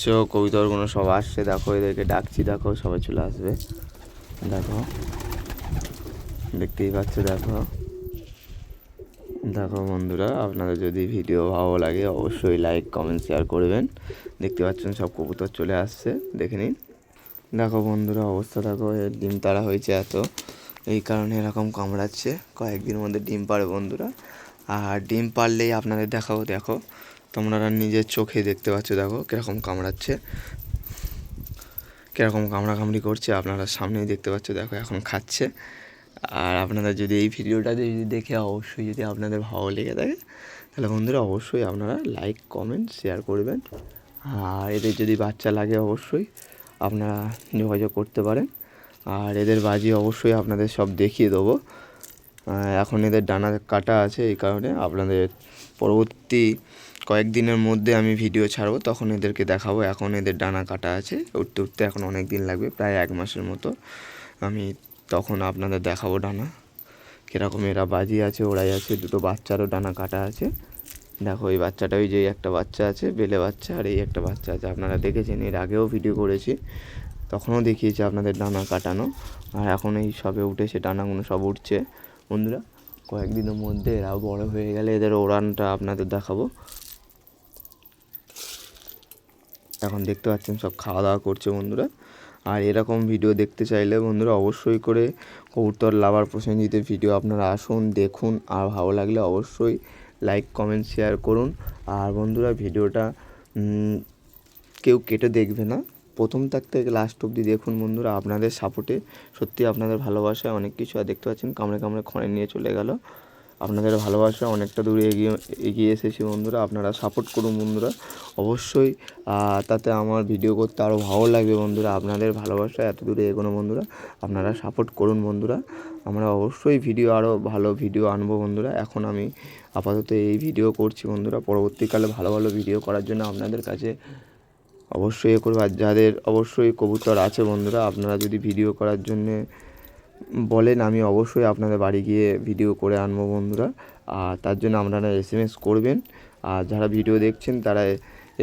পাচ্ছ কবিতরগুলো সব আসছে। দেখো, এদেরকে ডাকছি, দেখো, সবাই চলে আসবে। দেখো, দেখতেই পাচ্ছ, দেখো। দেখো বন্ধুরা, আপনাদের যদি ভিডিও ভালো লাগে, অবশ্যই লাইক কমেন্ট শেয়ার করবেন। দেখতে পাচ্ছেন, সব কবুতর চলে আসছে, দেখে নিন। দেখো বন্ধুরা, অবস্থা দেখো এর ডিম তারা হয়েছে এত। এই কারণে এরকম কামড়াচ্ছে। কয়েকদিনের মধ্যে ডিম পারে বন্ধুরা। আর ডিম পারলেই আপনাদের দেখাবো, দেখো। তোমরা নিজের চোখে দেখতে পাচ্ছ, দেখো কীরকম কামড়াচ্ছে। কীরকম কামড়াকামড়ি করছে, আপনারা সামনেই দেখতে পাচ্ছ, দেখো এখন খাচ্ছে। আর আপনারা যদি এই ভিডিওটা যদি দেখে অবশ্যই যদি আপনাদের ভালো লেগে থাকে, তাহলে বন্ধুরা অবশ্যই আপনারা লাইক, কমেন্ট, শেয়ার করবেন। আর এদের যদি বাচ্চা লাগে অবশ্যই আপনারা যোগাযোগ করতে পারেন। আর এদের বাজি অবশ্যই আপনাদের সব দেখিয়ে দেবো। এখন এদের ডানা কাটা আছে এই কারণে আপনাদের পরবর্তী কয়েকদিনের মধ্যে আমি ভিডিও ছাড়বো, তখন এদেরকে দেখাবো এখন এদের ডানা কাটা আছে, উঠতে উঠতে এখন অনেক দিন লাগবে, প্রায় এক মাসের মতো। আমি তখন আপনাদের দেখাবো ডানা, কীরকম এরা বাজি আছে ওরাই আছে, দুটো বাচ্চারও ডানা কাটা আছে। দেখো এই বাচ্চাটা, ওই যে একটা বাচ্চা আছে, বেলে বাচ্চা আর এই একটা বাচ্চা আছে, আপনারা দেখেছেন, এর আগেও ভিডিও করেছি, তখনও দেখিয়েছি আপনাদের ডানা কাটানো, আর এখন এই সবে উঠেছে, ডানাগুলো সব উঠছে। বন্ধুরা, কয়েকদিনের মধ্যে এরাও বড় হয়ে গেলে এদের ওড়ানটা আপনাদের দেখাবো। এখন দেখতে পাচ্ছেন সব খাওয়া দাওয়া করছে বন্ধুরা। আর এরকম ভিডিও দেখতে চাইলে বন্ধুরা অবশ্যই করে কবুতর লাভার প্রসেনজিতের ভিডিও আপনারা আসুন, দেখুন। আর ভালো লাগলে অবশ্যই লাইক, কমেন্ট, শেয়ার করুন। আর বন্ধুরা, ভিডিওটা কেউ কেটে দেখবে না। প্রথম থাক থেকে লাস্ট অবধি দেখুন বন্ধুরা, আপনাদের সাপোর্টে সত্যি আপনাদের ভালোবাসায় অনেক কিছু আর দেখতে পাচ্ছেন, কামড়ে কামড়ে খড়ে নিয়ে চলে গেল। আপনাদের ভালোবাসা অনেকটা দূরে এগিয়ে এগিয়ে এসেছি বন্ধুরা, আপনারা সাপোর্ট করুন বন্ধুরা। অবশ্যই তাতে আমার ভিডিও করতে আরও ভালো লাগবে বন্ধুরা, আপনাদের ভালোবাসা এত দূরে এগোনো বন্ধুরা, আপনারা সাপোর্ট করুন বন্ধুরা। আমরা অবশ্যই ভিডিও আরও ভালো ভিডিও আনব বন্ধুরা, এখন আমি আপাতত এই ভিডিও করছি বন্ধুরা, পরবর্তীকালে ভালো ভালো ভিডিও করার জন্য আপনাদের কাছে অবশ্যই এ করব। আর যাদের অবশ্যই কবুতর আছে বন্ধুরা, আপনারা যদি ভিডিও করার জন্যে বলেন, আমি অবশ্যই আপনাদের বাড়ি গিয়ে ভিডিও করে আনব বন্ধুরা। আর তার জন্য আপনারা এস এম এস করবেন। আর যারা ভিডিও দেখছেন, তারা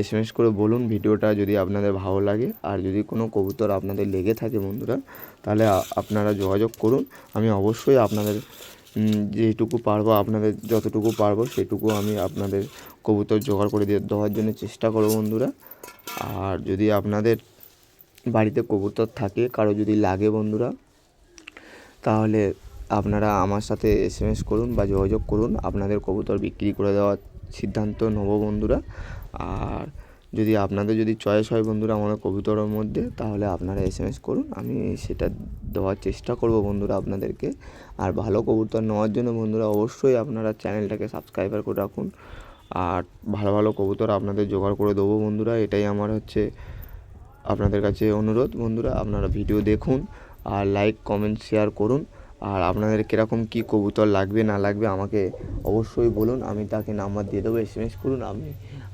এস এম এস করে বলুন, ভিডিওটা যদি আপনাদের ভালো লাগে। আর যদি কোনো কবুতর আপনাদের লেগে থাকে বন্ধুরা, তাহলে আপনারা যোগাযোগ করুন। আমি অবশ্যই আপনাদের যেটুকু পারব, আপনাদের যতটুকু পারব, সেটুকু আমি আপনাদের কবুতর জোগাড় করে দিয়ে দেওয়ার জন্য চেষ্টা করব বন্ধুরা। আর যদি আপনাদের বাড়িতে কবুতর থাকে, কারও যদি লাগে বন্ধুরা, তাহলে আপনারা আমার সাথে এস এম এস করুন বা যোগাযোগ করুন। আপনাদের কবুতর বিক্রি করে দেওয়ার সিদ্ধান্ত নেব বন্ধুরা। আর যদি আপনাদের যদি চয়েস হয় বন্ধুরা আমাদের কবুতরের মধ্যে, তাহলে আপনারা এস এম এস করুন। আমি সেটা দেওয়ার চেষ্টা করব বন্ধুরা আপনাদেরকে। আর ভালো কবুতর নেওয়ার জন্য বন্ধুরা অবশ্যই আপনারা চ্যানেলটাকে সাবস্ক্রাইবার করে রাখুন। আর ভালো ভালো কবুতর আপনাদের জোগাড় করে দেবো বন্ধুরা, এটাই আমার হচ্ছে আপনাদের কাছে অনুরোধ বন্ধুরা, আপনারা ভিডিও দেখুন আর লাইক কমেন্ট শেয়ার করুন। আর আপনাদের কীরকম কী কবুতর লাগবে, না লাগবে আমাকে অবশ্যই বলুন, আমি তাকে নাম্বার দিয়ে দেবো এস করুন, আমি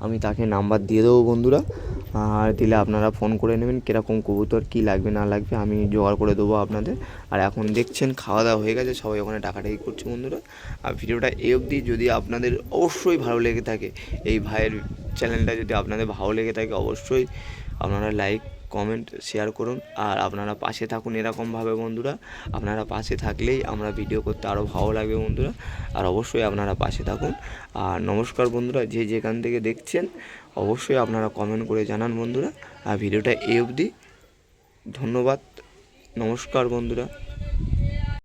আমি তাকে নাম্বার দিয়ে দেবো বন্ধুরা। আর দিলে আপনারা ফোন করে নেবেন কীরকম কবুতর, কী লাগবে, না লাগবে, আমি জোগাড় করে দেবো আপনাদের। আর এখন দেখছেন খাওয়া দাওয়া হয়ে গেছে, সবাই ওখানে ডাকাডাকি করছে বন্ধুরা। আর ভিডিওটা এই অবধি যদি আপনাদের অবশ্যই ভালো লেগে থাকে, এই ভাইয়ের চ্যানেলটা যদি আপনাদের ভালো লেগে থাকে, অবশ্যই আপনারা লাইক, কমেন্ট, শেয়ার করুন। আর আপনারা পাশে থাকুন এরকমভাবে বন্ধুরা। আপনারা পাশে থাকলেই আমরা ভিডিও করতে আরও ভালো লাগবে বন্ধুরা। আর অবশ্যই আপনারা পাশে থাকুন। আর নমস্কার বন্ধুরা, যে যেখান থেকে দেখছেন অবশ্যই আপনারা কমেন্ট করে জানান বন্ধুরা। আর ভিডিওটা এই অবধি। ধন্যবাদ। নমস্কার বন্ধুরা।